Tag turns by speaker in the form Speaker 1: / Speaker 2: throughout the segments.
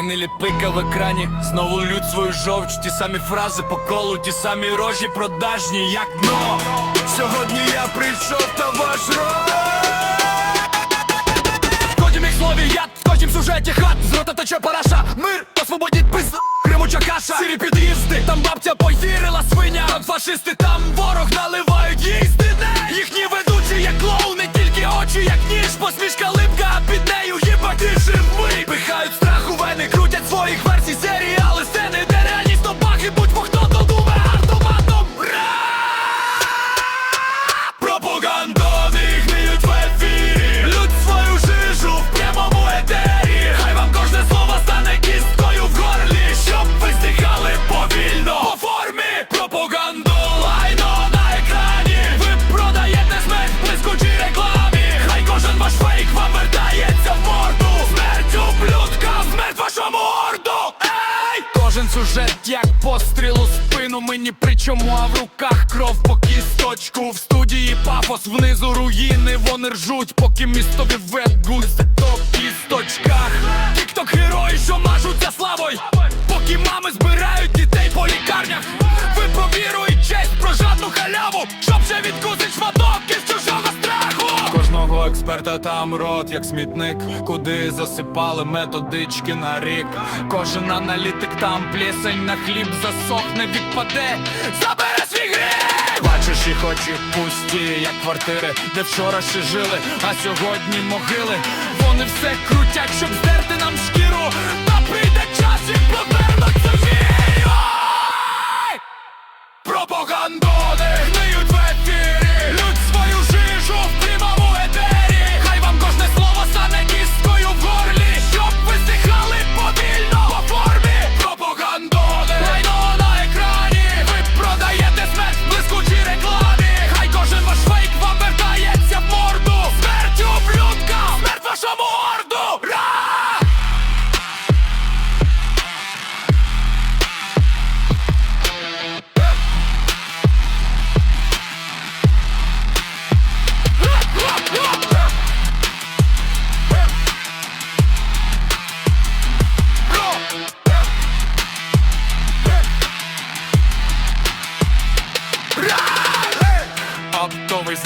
Speaker 1: Гнилі пика в екрані, знову лють свою жовч, ті самі фрази по колу, ті самі рожі продажні, як дно. Сьогодні я прийшов та ваш. В кожнім їх слові яд, в кожнім сюжеті хат. З рота тече параша, мир, освободіть пизда Кримуча каша, сирі під'їзди Там бабця повірила свиня. Там фашисти, там ворог наливають сюжет як постріл у спину Ми ні при чому, а в руках кров по кісточку. В студії пафос, внизу руїни Вони ржуть, поки містові веб-гузи то кісточках. Тікток герої, що мажуться славою Поки мами збирають дітей по лікарнях. Ви про честь, про жадну халяву Щоб ще відкусить шматок Кожного експерта там рот, як смітник Куди засипали методички на рік. Кожен аналітик там плесень на хліб засохне, відпаде. Забере свій гріх! Бачиш їх очі пусті, як квартири, де вчора ще жили, а сьогодні могили. Вони все крутять, щоб здерти нам шкіру. Та прийде час і повернуть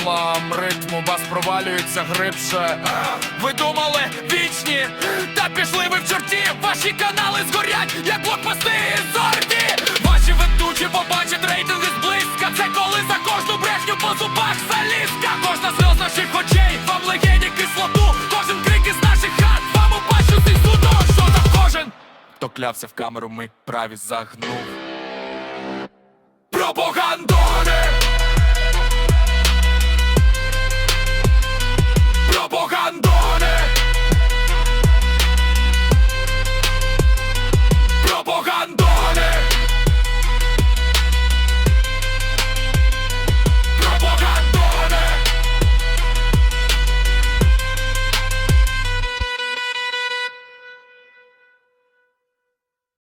Speaker 1: Оптовий ритму вас провалюється глибше Ви думали вічні, та пішли ви в чорті. Ваші канали згорять, як блокпости із зорті. Ваші ведучі побачать рейтинги зблизька. Це коли за кожну брехню по зубах залізка. Кожна сльоз наших очей, вам легені кислоту. Кожен крик із наших хат, вам у пащу суду Що за кожен, хто клявся в камеру, ми праві загнув. Пропагандони